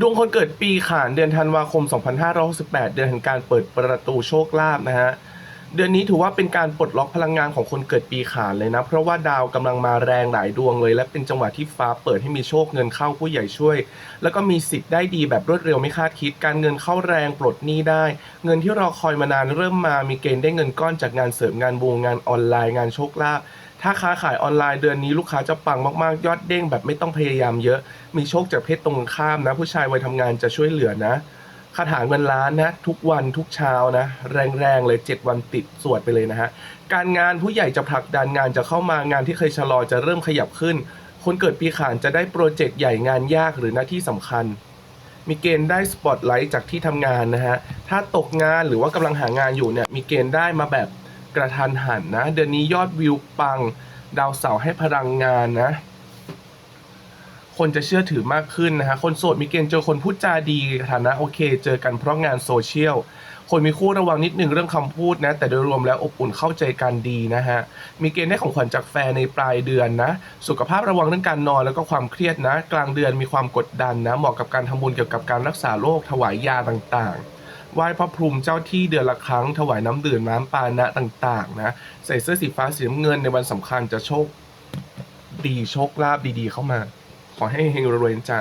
ดวงคนเกิดปีขานเดือนธันวาคม 2568 เดือนแห่งการเปิดประตูโชคลาภนะฮะ เดือนนี้ถือว่าเป็นการปลดล็อกพลังงานของคนเกิดปีขานเลยนะ เพราะว่าดาวกำลังมาแรงหลายดวงเลย และเป็นจังหวะที่ฟ้าเปิดให้มีโชคเงินเข้าผู้ใหญ่ช่วย แล้วก็มีสิทธิ์ได้ดีแบบรวดเร็วไม่คาดคิด การเงินเข้าแรงปลดหนี้ได้ เงินที่เราคอยมานานเริ่มมา มีเกณฑ์ได้เงินก้อนจากงานเสริมงานวงงานออนไลน์งานโชคลาภ ถ้าค้าขายออนไลน์เดือนนี้ลูกค้าจะปังมากๆ ยอดเด้งแบบไม่ต้องพยายามเยอะ มีโชคจากเพศตรงข้ามนะ ผู้ชายวัยทำงานจะช่วยเหลือนะคาถาเงินล้านนะทุกวันทุกเช้านะ แรงๆเลย 7 วันติดสวดไปเลยนะฮะการงานผู้ใหญ่จะผลักดันงานจะเข้ามางานที่เคยชะลอจะเริ่มขยับขึ้น คนเกิดปีขานจะได้โปรเจกต์ใหญ่งานยากหรือหน้าที่สำคัญ มีเกณฑ์ได้สปอตไลท์จากที่ทำงานนะฮะถ้าตกงานหรือว่ากำลังหางานอยู่เนี่ยมีเกณฑ์ได้มาแบบ กระทันหันนะ เดือนนี้ยอดวิวปัง ดาวเสาร์ให้พลังงานนะ คนจะเชื่อถือมากขึ้นนะฮะ คนโสดมีเกณฑ์เจอคนพูดจาดีฐานะโอเค เจอกันเพราะงานโซเชียล คนมีคู่ระวังนิดหนึ่งเรื่องคำพูดนะ แต่โดยรวมแล้วอบอุ่นเข้าใจกันดีนะฮะ มีเกณฑ์ได้ของขวัญจากแฟนในปลายเดือนนะ สุขภาพระวังเรื่องการนอนแล้วก็ความเครียดนะ กลางเดือนมีความกดดันนะ เหมาะกับการทำบุญเกี่ยวกับการรักษาโรคถวายยาต่างๆ ไหว้พระพรหมเจ้าที่เดือนละครั้ง ถวายน้ำดื่มน้ำปานะต่างๆนะใส่เสื้อสีฟ้าสีน้ำเงินในวันสำคัญจะโชคดีโชคลาภดีๆเข้ามา ขอให้เฮงรวยนะจ้า